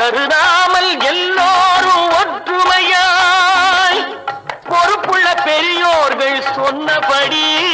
கருதாமல் எல்லோரும் ஒற்றுமையாய். பொறுப்புள்ள பெரியோர்கள் சொன்னபடி